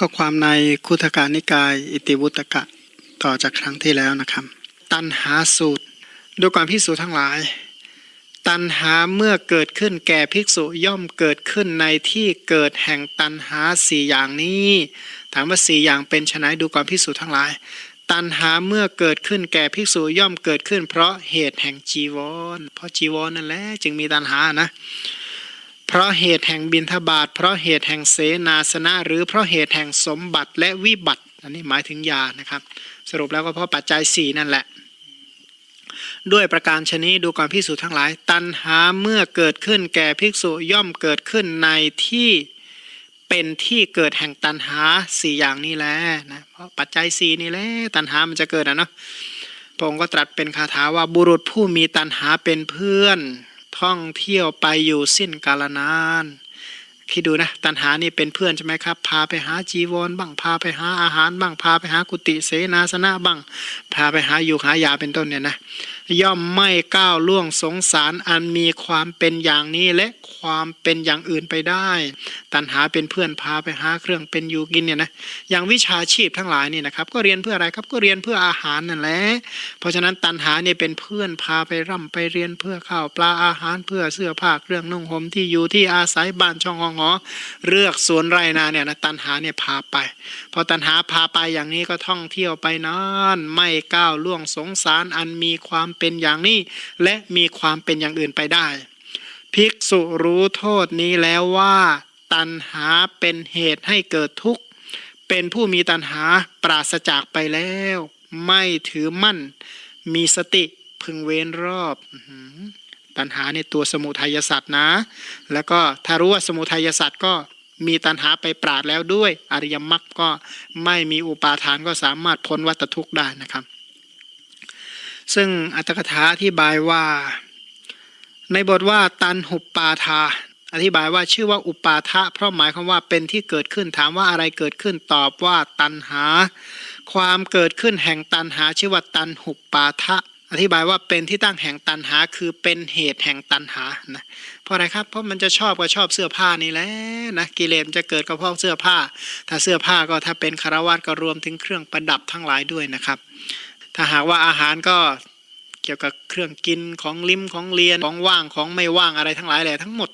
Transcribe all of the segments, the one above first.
ก็ความในคุถการนิกาย อิติวุตกะต่อจากครั้งที่แล้วนะครับ ตันหาสูตรดูก่อนพิสูจทั้งหลาย ตันหาเมื่อเกิดขึ้นแก่ภิกษุย่อมเกิดขึ้นในที่เกิดแห่งตันหาสี่อย่างนี้ ถามว่าสี่อย่างเป็นไฉนดูก่อนพิสูจทั้งหลาย ตันหาเมื่อเกิดขึ้นแก่ภิกษุย่อมเกิดขึ้น เพราะเหตุแห่งจีวร เพราะจีวรนั่นแหละจึงมีตันหานะ เพราะเหตุแห่งบินทบาทเพราะเหตุแห่งเสนาสนะ หรือเพราะเหตุแห่งสมบัติและวิบัติ อันนี้หมายถึงยานะครับ สรุปแล้วก็เพราะปัจจัยสี่นั่นแหละ ด้วยประการชนี้ดูก่อนภิกษุทั้งหลาย ตัณหาเมื่อเกิดขึ้นแก่ภิกษุย่อมเกิดขึ้นในที่เป็นที่เกิดแห่งตัณหาสี่อย่างนี้แหละนะเพราะปัจจัยสี่นี่แหละตัณหามันจะเกิดนะเนาะพระองค์ก็ตรัสเป็นคาถาว่าบุรุษผู้มีตัณหาเป็นเพื่อน ท่องเที่ยวไปอยู่สิ้นกาลนานคิดดูนะตัณหานี่เป็นเพื่อนใช่ไหมครับ พาไปหาจีวรบ้างพาไปหาอาหารบ้างพาไปหากุฏิเสนาสนะบ้าง พาไปหาอยู่หายาเป็นต้นเนี่ยนะ ย่อมไม่ก้าวล่วงสงสารอันมีความเป็นอย่างนี้และความเป็นอย่างอื่นไปได้ ตัณหาเป็นเพื่อนพาไปหาเครื่องเป็นอยู่กินเนี่ยนะอย่างวิชาชีพทั้งหลายนี่นะครับ ก็เรียนเพื่ออะไรครับก็เรียนเพื่ออาหารนั่นแหละเพราะฉะนั้นตัณหาเนี่ยเป็นเพื่อนพาไปร่ำไปเรียนเพื่อข้าวปลาอาหารเพื่อเสื้อผ้าเครื่องนุ่งห่มที่อยู่ที่อาศัยบ้านช่องหองหอเลือกสวนไรนาเนี่ยนะตัณหาเนี่ยพาไป พอตัณหาพาไปอย่างนี้ก็ท่องเที่ยวไปนานไม่ก้าวล่วงสงสารอันมีความเป็นอย่างนี้ และมีความเป็นอย่างอื่นไปได้ ภิกษุรู้โทษนี้แล้วว่า ตัณหาเป็นเหตุให้เกิดทุกข์ เป็นผู้มีตัณหาปราศจากไปแล้ว ไม่ถือมั่น มีสติพึงเว้นรอบตัณหาในตัวสมุทัยสัตว์นะ แล้วก็ถ้ารู้ว่าสมุทัยสัตว์ก็มีตัณหาไปปราดแล้วด้วย อริยมรรคก็ไม่มีอุปาทานก็สามารถพ้นวัฏทุกข์ได้นะครับ ซึ่งอัตถกถาอธิบายว่า ในบทว่าตันหุปปาทา อธิบายว่าชื่อว่าอุปาทะเพราะหมายความว่าเป็นที่เกิดขึ้นถามว่าอะไรเกิดขึ้นตอบว่าตันหา ความเกิดขึ้นแห่งตันหา ชื่อว่าตันหุปปาทะอธิบายว่าเป็นที่ตั้งแห่งตันหาคือเป็นเหตุแห่งตันหานะเพราะอะไรครับเพราะมันจะชอบก็ชอบเสื้อผ้านี่แหละนะกิเลสมันจะเกิดก็เพราะเสื้อผ้า ถ้าเสื้อผ้าก็ถ้าเป็นคารวะก็รวมถึงเครื่องประดับทั้งหลายด้วยนะครับ ถ้าหากว่าอาหารก็เกี่ยวกับเครื่องกินของลิ้มของเรียนของว่างของไม่ว่างอะไรทั้งหลายแหละทั้งหมด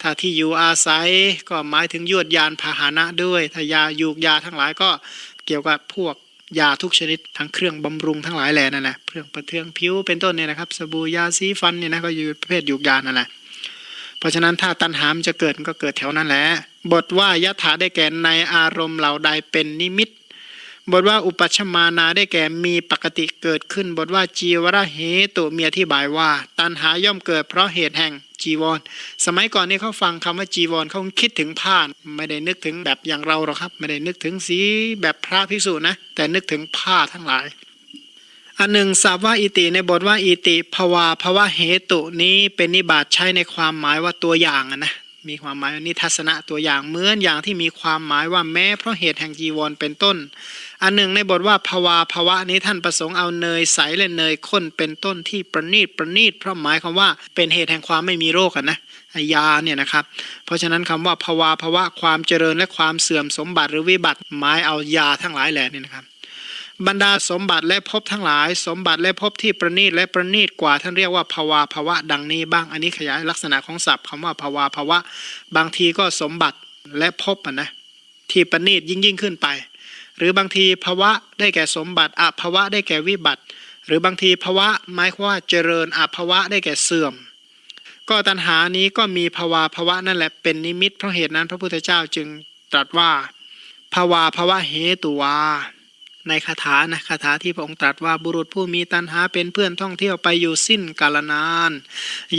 ถ้าที่อยู่อาศัยก็หมายถึงยวดยานพาหนะด้วย ถ้ายายูกยาทั้งหลายก็เกี่ยวกับพวกยาทุกชนิดทั้งเครื่องบำรุงทั้งหลายแหล่นั่นแหละเครื่องประเทืองผิวเป็นต้นเนี่ยนะครับสบู่ยาสีฟันเนี่ยนะก็อยู่ประเภทยูกยานั่นแหละเพราะฉะนั้นถ้าตัณหามจะเกิดก็เกิดแถวนั้นแหละบทว่ายถาได้แก่ในอารมณ์เหล่าใดเป็นนิมิต บทว่าอุปัชมานาได้แก่มีปกติเกิดขึ้น บทว่าจีวรเหตุเมีอธิบายว่า ตัณหาย่อมเกิดเพราะเหตุแห่งจีวร สมัยก่อนนี่เขาฟังคำว่าจีวรเขาคิดถึงผ้าไม่ได้นึกถึงแบบอย่างเราหรอกครับ ไม่ได้นึกถึงสีแบบพระภิกษุนะ แต่นึกถึงผ้าทั้งหลายอันหนึ่งทราบว่าอิติในบทว่าอิติภวาภวะเหตุนี้เป็นนิบาตใช้ในความหมายว่าตัวอย่างนะมีความหมายว่านิทัศนะตัวอย่างเหมือนอย่างที่มีความหมายว่าแม้เพราะเหตุแห่งจีวรเป็นต้น อันหนึ่งในบทว่าภวาภวะนี้ท่านประสงค์เอาเนยใสและเนยข้นเป็นต้นที่ประณีตประณีตเพราะหมายความว่าเป็นเหตุแห่งความไม่มีโรคนะยาเนี่ยนะครับ เพราะฉะนั้นคำว่าภวาภวะความเจริญและความเสื่อมสมบัติหรือวิบัติหมายเอายาทั้งหลายแหล่นี่นะครับบรรดาสมบัติและภพทั้งหลาย สมบัติและภพที่ประณีตและประณีตกว่าท่านเรียกว่าภาวาภาวะดังนี้บ้างอันนี้ขยายลักษณะของศัพท์คำว่าภาวาภาวะ บางทีก็สมบัติและพอะนะที่ประณีตยิ่งยิ่งขึ้นไป หรือบางทีภวะได้แก่สมบัติอภวะได้แก่วิบัติ หรือบางทีภวะหมายความว่าเจริญอภวะได้แก่เสื่อม ก็ตัณหานี้ก็มีภวาภวะนั่นแหละเป็นนิมิตเพราะเหตุนั้นพระพุทธเจ้าจึงตรัสว่าภวาภวะเหตุวา ในคาถานะคาถาที่พระองค์ตรัสว่าบุรุษผู้มีตัณหาเป็นเพื่อนท่องเที่ยวไปอยู่สิ้นกาลนาน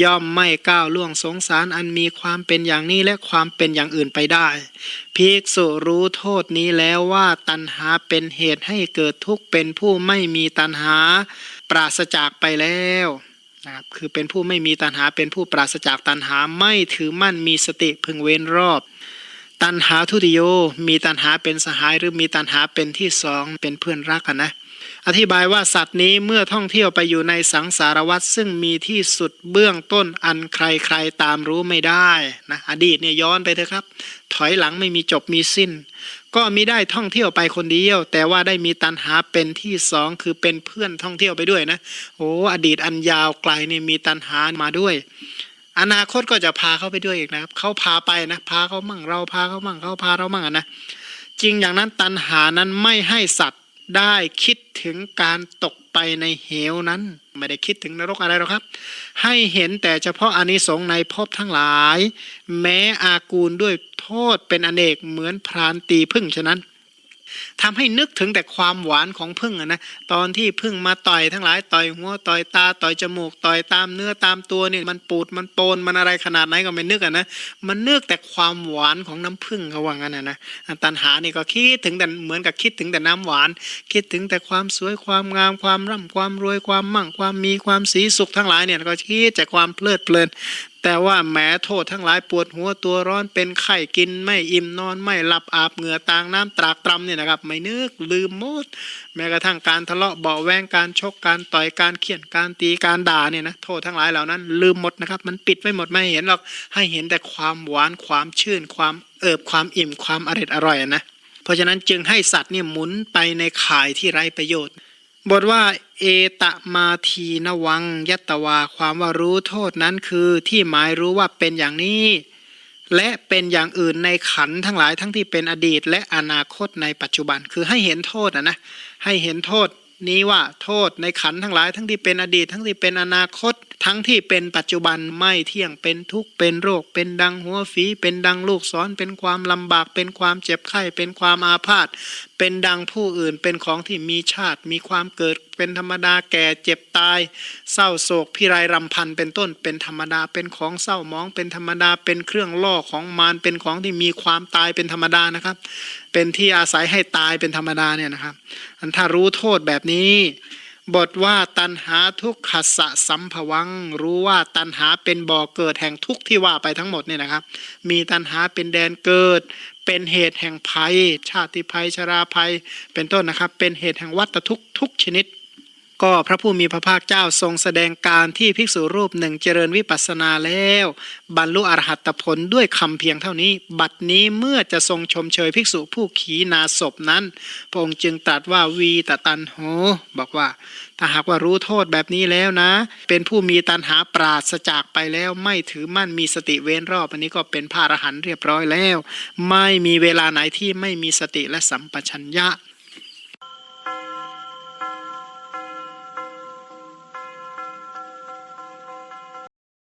ย่อมไม่ก้าวล่วงสงสารอันมีความเป็นอย่างนี้และความเป็นอย่างอื่นไปได้ภิกษุรู้โทษนี้แล้วว่าตัณหาเป็นเหตุให้เกิดทุกข์เป็นผู้ไม่มีตัณหาปราศจากไปแล้วนะครับคือเป็นผู้ไม่มีตัณหาเป็นผู้ปราศจากตัณหาไม่ถือมั่นมีสติพึงเว้นรอบ ตันหาทุติโย มีตันหาเป็นสหายหรือมีตันหาเป็นที่สองเป็นเพื่อนรักนะ อธิบายว่าสัตว์นี้เมื่อท่องเที่ยวไปอยู่ในสังสารวัฏซึ่งมีที่สุดเบื้องต้นอันใครๆตามรู้ไม่ได้นะอดีตเนี่ยย้อนไปเถอะครับ ถอยหลังไม่มีจบมีสิ้น ก็มิได้ท่องเที่ยวไปคนเดียว แต่ว่าได้มีตันหาเป็นที่สองคือเป็นเพื่อนท่องเที่ยวไปด้วยนะโอ้อดีตอันยาวไกลนี่มีตันหามาด้วย อนาคตก็จะพาเขาไปด้วยอีกนะครับเขาพาไปนะพาเขามั่งเราพาเขามั่งเขาพาเรามั่งนะจริงอย่างนั้นตันหานั้นไม่ให้สัตว์ได้คิดถึงการตกไปในเหวนั้น ไม่ได้คิดถึงนรกอะไรหรอกครับ ให้เห็นแต่เฉพาะอานิสงส์ในภพทั้งหลาย แม้อากูลด้วยโทษเป็นอเนกเหมือนพรานตีพึ่งฉะนั้น ทำให้นึกถึงแต่ความหวานของพึ่งอะนะตอนที่พึ่งมาต่อยทั้งหลายต่อยหัวต่อยตาต่อยจมูกต่อยตามเนื้อตามตัวเนี่ยมันปูดมันโปนมันอะไรขนาดไหนก็ไม่นึกอะนะมันนึกแต่ความหวานของน้ำพึ่งเขาว่างั้นนะนะตันหานี่ก็คิดถึงแต่เหมือนกับคิดถึงแต่น้ำหวาน คิดถึงแต่ความสวยความงามความร่ำความรวยความมั่งความมีความสีสุขทั้งหลายเนี่ยก็คิดแต่ความเพลิดเพลิน แต่ว่าแหมโทษทั้งหลายปวดหัวตัวร้อนเป็นไข้กินไม่อิ่มนอนไม่หลับอาบเหงื่อต่างน้ำตรากตรำเนี่ยนะครับ ไม่นึกลืมหมดแม้กระทั่งการทะเลาะเบาแวงการชกการต่อยการเขี่ยนการตีการด่าเนี่ยนะโทษทั้งหลายเหล่านั้น ลืมหมดนะครับ มันปิดไว้หมดไม่เห็นหรอกให้เห็นแต่ความหวานความชื่น ความเอิบความอิ่มความอร่อยอร่อยนะเพราะฉะนั้นจึงให้สัตว์เนี่ยหมุนไปในข่ายที่ไร้ประโยชน์ บทว่า เอตมาทีนวังยัตวาความว่ารู้โทษนั้นคือที่หมายรู้ว่าเป็นอย่างนี้ และเป็นอย่างอื่นในขันทั้งหลายทั้งที่เป็นอดีต และอนาคตในปัจจุบันคือให้เห็นโทษนะนะให้เห็นโทษ นี้ว่าโทษในขันทั้งหลายทั้งที่เป็นอดีต ทั้งที่เป็นอนาคต ทั้งที่เป็นปัจจุบันไม่เที่ยงเป็นทุกข์เป็นโรค เป็นดังหัวฝี เป็นดังลูกศรเป็นความลำบาก เป็นความเจ็บไข้ เป็นความอาพาธเป็นดังผู้อื่นเป็นของที่มีชาติ มีความเกิดเป็นธรรมดาแก่เจ็บตาย เศร้าโศกพิไรรำพันเป็นต้นเป็นธรรมดาเป็นของเศร้ามอง เป็นธรรมดาเป็นเครื่องล่อของมารเป็นของที่มีความตายเป็นธรรมดานะครับ เป็นที่อาศัยให้ตายเป็นธรรมดาเนี่ยนะครับอันถ้ารู้โทษแบบนี้ บทว่าตันหาทุกขสะสัมภวัง รู้ว่าตันหาเป็นบ่อเกิดแห่งทุกข์ที่ว่าไปทั้งหมดเนี่ยนะครับ มีตันหาเป็นแดนเกิดเป็นเหตุแห่งภัย ชาติภัยชราภัย เป็นต้นนะครับ เป็นเหตุแห่งวัฏทุกทุกชนิด ก็พระผู้มีพระภาคเจ้าทรงแสดงการที่ภิกษุรูปหนึ่งเจริญวิปัสสนาแล้ว บรรลุอรหัตผลด้วยคำเพียงเท่านี้ บัดนี้เมื่อจะทรงชมเชยภิกษุผู้ขีนาศพนั้น พระองค์จึงตรัสว่าวีตตันโหบอกว่า ถ้าหากว่ารู้โทษแบบนี้แล้วนะ เป็นผู้มีตันหาปราศจากไปแล้วไม่ถือมั่นมีสติเว้นรอบอันนี้ก็เป็นพระอรหันต์เรียบร้อยแล้ว ไม่มีเวลาไหนที่ไม่มีสติและสัมปชัญญะ